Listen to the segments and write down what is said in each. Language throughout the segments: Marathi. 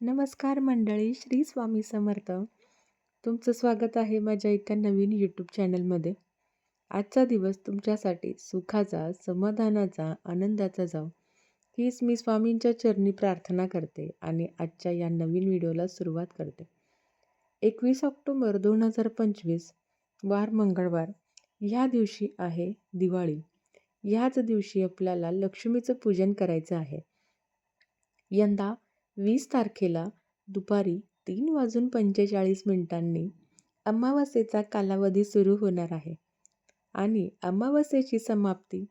नमस्कार मंडळी श्री स्वामी समर्थ. तुमचं स्वागत आहे माझ्या एका नवीन यूट्यूब चॅनलमध्ये आजचा दिवस तुमच्यासाठी सुखाचा समाधानाचा आनंदाचा जाऊ हीच मी स्वामींच्या चरणी प्रार्थना करते आणि आजच्या या नवीन व्हिडिओला सुरुवात करते. एकवीस ऑक्टोबर दोन हजार पंचवीस वार मंगळवार. ह्या दिवशी आहे दिवाळी. ह्याच दिवशी आपल्याला लक्ष्मीचं पूजन करायचं आहे. यंदा वीस तारखेला दुपारी तीन वाजून पंचेचाळीस मिनिटांनी अमावास्येचा कालावधी सुरू होणार आहे आणि अमावास्येची समाप्ती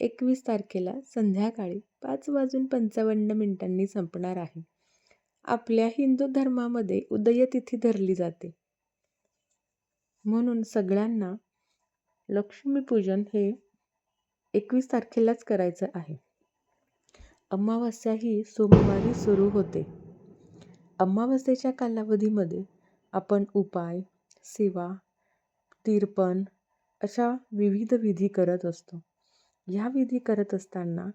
एकवीस तारखेला संध्याकाळी पाच वाजून पंचावन्न मिनिटांनी संपणार आहे. आपल्या हिंदू धर्मामध्ये उदयतिथी धरली जाते. म्हणून सगळ्यांना लक्ष्मीपूजन हे एकवीस तारखेलाच करायचं आहे. अमावस्या ही सोमवारी सुरू होते. अमावस्येच्या कालावधीमध्ये आपण उपाय सेवा तीर्पण अशा विविध विधी करत असतो. ह्या विधी करत असताना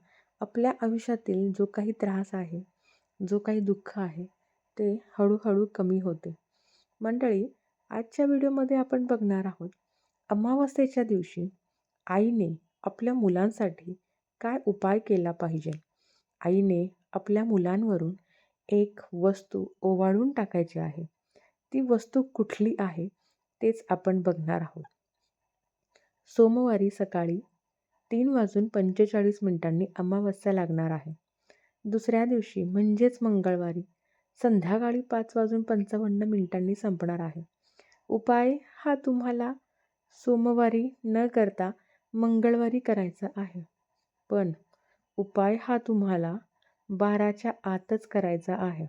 आपल्या आयुष्यातील जो काही त्रास आहे जो काही दुःख आहे ते हळूहळू कमी होते. मंडळी आजच्या व्हिडिओमध्ये आपण बघणार आहोत अमावस्येच्या दिवशी आईने आपल्या मुलांसाठी काय उपाय केला पाहिजे? आईने आपल्या मुलांवरून एक वस्तू ओवाळून टाकायची आहे. ती वस्तू कुठली आहे तेच आपण बघणार आहोत. सोमवारी सकाळी तीन वाजून पंचेचाळीस मिनिटांनी अमावस्या लागणार आहे. दुसऱ्या दिवशी म्हणजेच मंगळवारी संध्याकाळी पाच वाजून पंचावन्न मिनिटांनी संपणार आहे. उपाय हा तुम्हाला सोमवारी न करता मंगळवारी करायचा आहे. पण उपाय हा तुम्हाला बाराच्या आतच करायचा आहे.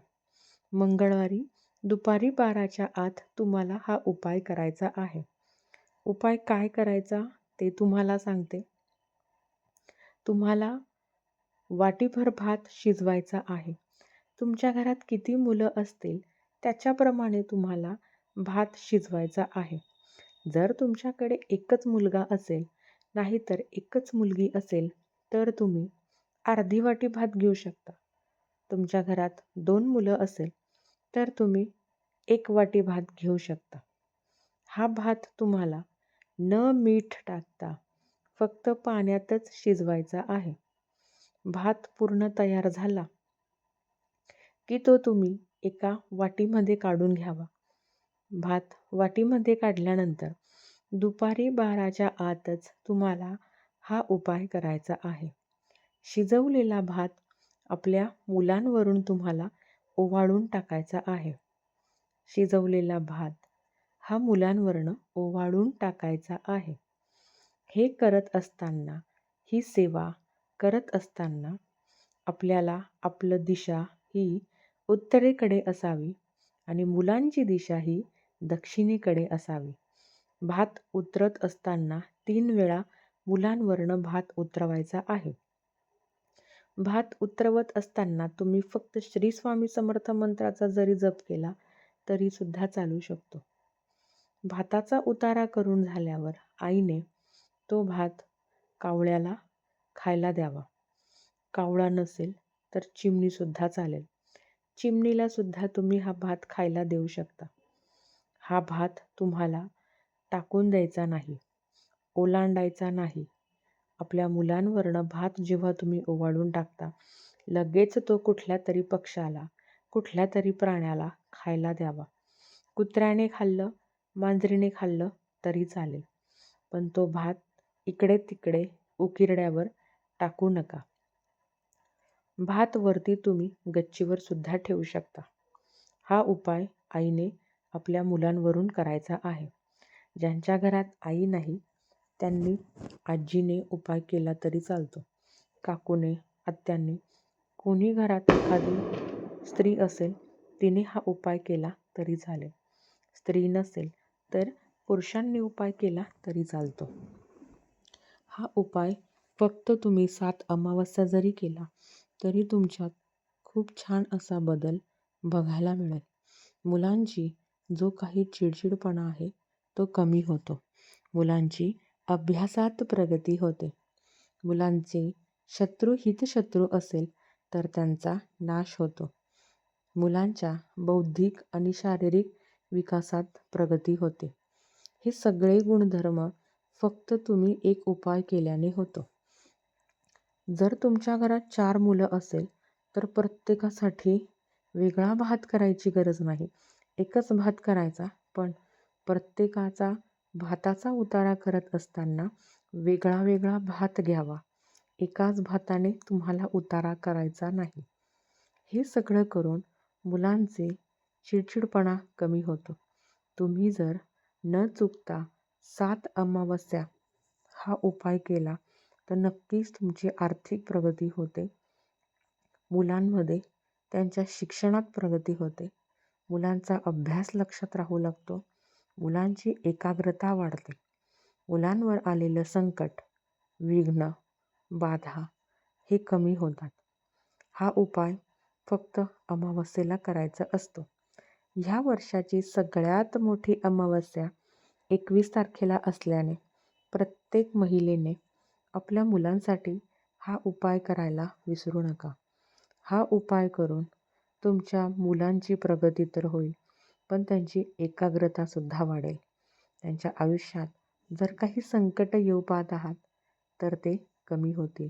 मंगळवारी दुपारी बाराच्या आत तुम्हाला हा उपाय करायचा आहे. उपाय काय करायचा ते तुम्हाला सांगते. तुम्हाला वाटीभर भात शिजवायचा आहे. तुमच्या घरात किती मुलं असतील त्याच्याप्रमाणे तुम्हाला भात शिजवायचा आहे. जर तुमच्याकडे एकच मुलगा असेल नाहीतर एकच मुलगी असेल तर तुम्ही अर्धी वाटी भात घेऊ शकता. तुमच्या घरात दोन मुलं असेल तर तुम्ही एक वाटी भात घेऊ शकता. हा भात तुम्हाला न मीठ टाकता फक्त पाण्यातच शिजवायचा आहे. भात पूर्ण तयार झाला की तो तुम्ही एका वाटीमध्ये काढून घ्यावा. भात वाटीमध्ये काढल्यानंतर दुपारी बाराच्या आतच तुम्हाला हा उपाय करायचा आहे. शिजवलेला भात आपल्या मुलांवरून तुम्हाला ओवाळून टाकायचा आहे. शिजवलेला भात हा मुलांवरनं ओवाळून टाकायचा आहे. हे करत असताना ही सेवा करत असताना आपल्याला आपलं दिशा ही उत्तरेकडे असावी आणि मुलांची दिशा ही दक्षिणेकडे असावी. भात उतरत असताना तीन वेळा मुलांवरनं भात उतरवायचा आहे. भात उतरवत असताना तुम्ही फक्त श्री स्वामी समर्थ मंत्राचा जरी जप केला तरीसुद्धा चालू शकतो. भाताचा उतारा करून झाल्यावर आईने तो भात कावळ्याला खायला द्यावा. कावळा नसेल तर चिमणीसुद्धा चालेल. चिमणीला सुद्धा तुम्ही हा भात खायला देऊ शकता. हा भात तुम्हाला टाकून द्यायचा नाही ओलांडायचा नाही. आपल्या मुलांवरनं भात जेव्हा तुम्ही ओवाळून टाकता लगेच तो कुठल्या तरी पक्षाला कुठल्या तरी प्राण्याला खायला द्यावा. कुत्र्याने खाल्लं मांजरीने खाल्लं तरी चालेल पण तो भात इकडे तिकडे उकिरड्यावर टाकू नका. भात वरती तुम्ही गच्चीवर सुद्धा ठेवू शकता. हा उपाय आईने आपल्या मुलांवरून करायचा आहे. ज्यांच्या घरात आई नाही त्यांनी आजीने उपाय केला तरी चालतो. काकूने आत्यांनी कोणी घरात एखादी स्त्री असेल तिने हा उपाय केला तरी चालेल. स्त्री नसेल तर पुरुषांनी उपाय केला तरी चालतो. हा उपाय फक्त तुम्ही सात अमावस्या जरी केला तरी तुमच्यात खूप छान असा बदल बघायला मिळेल. मुलांची जो काही चिडचिडपणा आहे तो कमी होतो. मुलांची अभ्यासात प्रगती होते. मुलांचे शत्रू हितशत्रू असेल तर त्यांचा नाश होतो. मुलांच्या बौद्धिक आणि शारीरिक विकासात प्रगती होते. हे सगळे गुणधर्म फक्त तुम्ही एक उपाय केल्याने होतो. जर तुमच्या घरात चार मुलं असेल तर प्रत्येकासाठी वेगळा भात करायची गरज नाही. एकच भात करायचा पण प्रत्येकाचा भाताचा उतारा करत असताना वेगळा वेगळा भात घ्यावा. एकाच भाताने तुम्हाला उतारा करायचा नाही. हे सगळं करून मुलांचे चिडचिडपणा कमी होतो. तुम्ही जर न चुकता सात अमावस्या हा उपाय केला तर नक्कीच तुमची आर्थिक प्रगती होते. मुलांमध्ये त्यांच्या शिक्षणात प्रगती होते. मुलांचा अभ्यास लक्षात राहू लागतो. मुलांची एकाग्रता वाढते. मुलांवर आलेलं संकट विघ्न बाधा हे कमी होतात. हा उपाय फक्त अमावस्येला करायचा असतो. ह्या वर्षाची सगळ्यात मोठी अमावस्या एकवीस तारखेला असल्याने प्रत्येक महिलेने आपल्या मुलांसाठी हा उपाय करायला विसरू नका. हा उपाय करून तुमच्या मुलांची प्रगती तर होईल. पण त्यांची एकाग्रतासुद्धा वाढेल. त्यांच्या आयुष्यात जर काही संकटं येऊ पाहत आहात तर ते कमी होतील.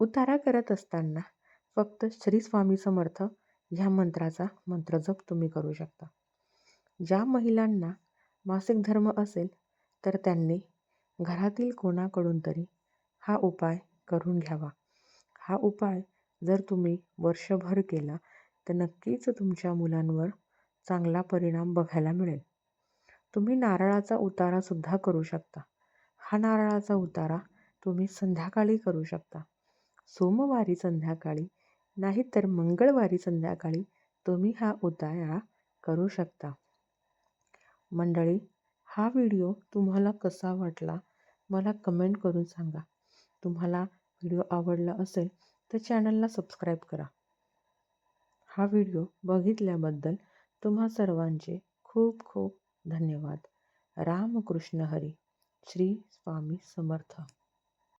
उतारा करत असताना फक्त श्री स्वामी समर्थ ह्या मंत्राचा मंत्रजप तुम्ही करू शकता. ज्या महिलांना मासिक धर्म असेल तर त्यांनी घरातील कोणाकडून तरी हा उपाय करून घ्यावा. हा उपाय जर तुम्ही वर्षभर केला तर नक्कीच तुमच्या मुलांवर चांगला परिणाम बघायला मिळेल. तुम्ही नारळाचा उतारासुद्धा करू शकता. हा नारळाचा उतारा तुम्ही संध्याकाळी करू शकता. सोमवारी संध्याकाळी नाहीतर मंगळवारी संध्याकाळी तुम्ही हा उतारा करू शकता. मंडळी हा व्हिडिओ तुम्हाला कसा वाटला मला कमेंट करून सांगा. तुम्हाला व्हिडिओ आवडला असेल तर चॅनलला सबस्क्राईब करा. हा व्हिडिओ बघितल्याबद्दल तुम्हा सर्वांचे खूप खूप धन्यवाद. रामकृष्ण हरी. श्री स्वामी समर्थ.